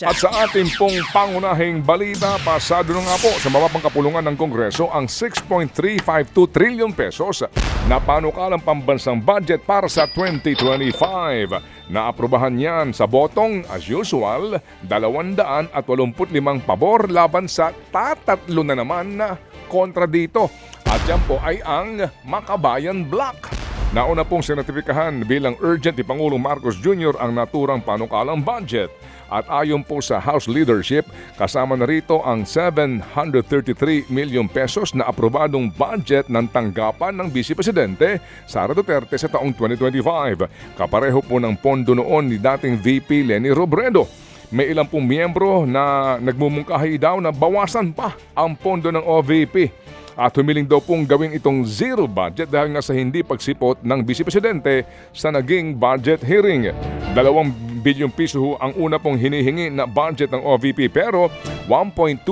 At sa ating pong pangunahing balita, pasado nga po sa mababang kapulungan ng Kongreso ang 6.352 trillion pesos na panukalang pambansang budget para sa 2025. Naaprubahan yan sa botong, as usual, 285 pabor laban sa tatatlo na naman na kontra dito. At yan po ay ang Makabayan Block. Nauna pong sinatipikahan bilang urgent ni Pangulong Marcos Jr. ang naturang panukalang budget. At ayon po sa House leadership, kasama na rito ang 733 million pesos na aprobadong budget ng tanggapan ng Vice Presidente Sara Duterte sa taong 2025. Kapareho po ng pondo noon ni dating VP Lenny Robredo. May ilang pong miyembro na nagmumungkahi daw na bawasan pa ang pondo ng OVP. At humiling daw pong gawin itong zero budget dahil nga sa hindi pagsipot ng Vice Presidente sa naging budget hearing. Dalawang bilyong piso ho ang una pong hinihingi na budget ng OVP pero 1.29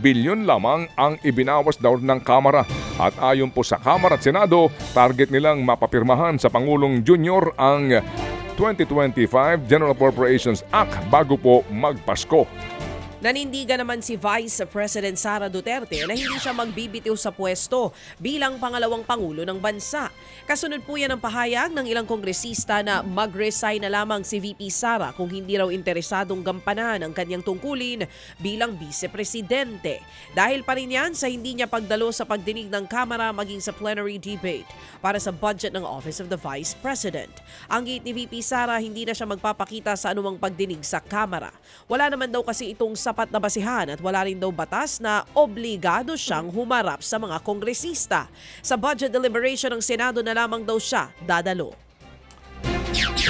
bilyon lamang ang ibinawas daw ng Kamara. At ayon po sa Kamara at Senado, target nilang mapapirmahan sa Pangulong Junior ang 2025 General Appropriations Act bago po magpasko. Nanindigan naman si Vice President Sara Duterte na hindi siya magbibitiw sa pwesto bilang pangalawang pangulo ng bansa. Kasunod po yan ang pahayag ng ilang kongresista na mag-resign na lamang si VP Sara kung hindi raw interesadong gampanan ang kanyang tungkulin bilang Vice Presidente. Dahil pa rin yan sa hindi niya pagdalo sa pagdinig ng Kamara maging sa plenary debate para sa budget ng Office of the Vice President. Ang gate ni VP Sara hindi na siya magpapakita sa anumang pagdinig sa Kamara. Wala naman daw kasi itong sapat na basihan at wala rin daw batas na obligado siyang humarap sa mga kongresista. Sa budget deliberation ng Senado na lamang daw siya dadalo.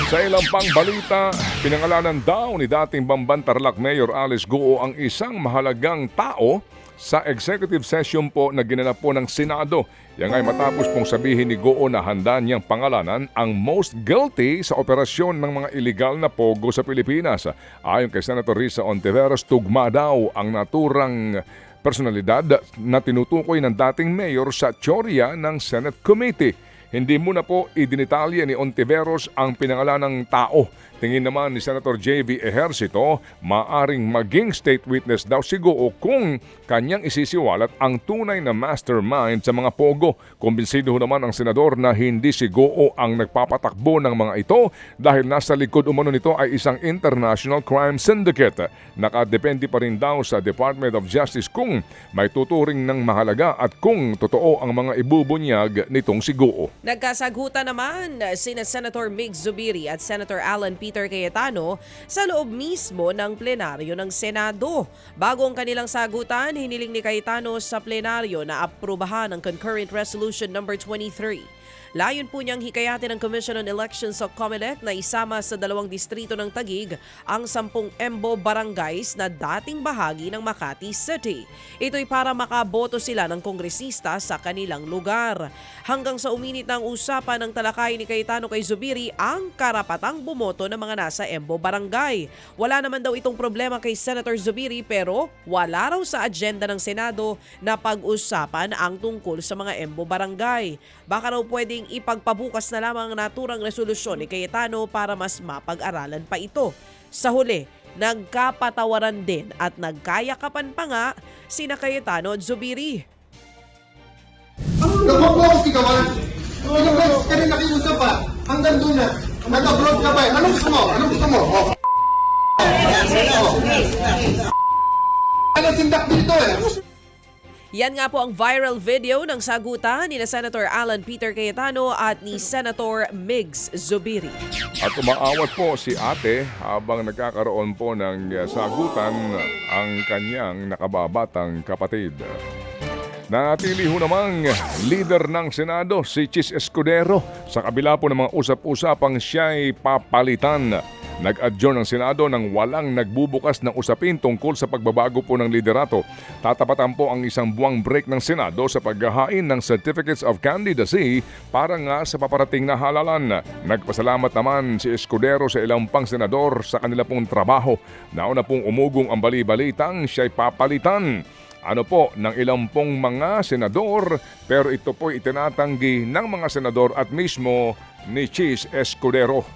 Sa ilang pang balita, pinangalanan daw ni dating Bamban Tarlac Mayor Alice Guo ang isang mahalagang tao sa executive session po na ginanap po ng Senado. Yan ay matapos pong sabihin ni Goo na handa niyang pangalanan ang most guilty sa operasyon ng mga illegal na pogo sa Pilipinas. Ayon kay Senator Risa Ontiveros, tugma daw ang naturang personalidad na tinutukoy ng dating mayor sa teorya ng Senate Committee. Hindi muna po idinitalya ni Ontiveros ang pinangalan ng tao. Tingin naman ni Senator J.V. Ejercito, maaring maging state witness daw si Goo kung kanyang isisiwalat ang tunay na mastermind sa mga pogo. Kumbinsido naman ang senador na hindi si Goo ang nagpapatakbo ng mga ito dahil nasa likod umano nito ay isang international crime syndicate. Nakadepende pa rin daw sa Department of Justice kung may tuturing ng mahalaga at kung totoo ang mga ibubunyag nitong si Goo. Nagkasagutan naman sina Senator Mig Zubiri at Senator Alan Peter Cayetano sa loob mismo ng plenaryo ng Senado. Bago ang kanilang sagutan, hiniling ni Cayetano sa plenaryo na aprubahan ang Concurrent Resolution number 23. Layon po niyang hikayatin ng Commission on Elections o COMELEC na isama sa dalawang distrito ng Tagig ang sampung Embo barangays na dating bahagi ng Makati City. Ito'y para makaboto sila ng kongresista sa kanilang lugar. Hanggang sa uminit ng usapan ng talakay ni Cayetano kay Zubiri ang karapatang bumoto ng mga nasa Embo barangay. Wala naman daw itong problema kay Senator Zubiri pero wala raw sa agenda ng Senado na pag-usapan ang tungkol sa mga Embo barangay. Baka raw pwedeng ipagpabukas na lamang ang naturang resolusyon ni Cayetano para mas mapag-aralan pa ito. Sa huli, nagkapatawaran din at nagkayakapan pa nga sina Cayetano at Zubiri. Nagpo-focus ka. Ilang beses ka rin nakiusap pa. Hanggang doon na. Nag-abroad ka eh. Anong gusto mo? Anong gusto mo? Oh. Ano sindak dito eh? Yan nga po ang viral video ng sagutan ni na Senator Alan Peter Cayetano at ni Senator Migs Zubiri. At umaawat po si ate habang nagkakaroon po ng uh, sagutan ang kanyang nakababatang kapatid. Natili ho namang leader ng Senado si Chis Escudero sa kabila po ng mga usap-usapang siya'y papalitan. Nag-adjourn ang Senado nang walang nagbubukas ng usapin tungkol sa pagbabago po ng liderato. Tatapatan po ang isang buwang break ng Senado sa paghahain ng Certificates of Candidacy para nga sa paparating na halalan. Nagpasalamat naman si Escudero sa ilang pang senador sa kanila pong trabaho. Nauna pong umugong ang bali-balitang siya'y papalitan ano po ng ilang pong mga senador pero ito po itinatanggi ng mga senador at mismo ni Chis Escudero.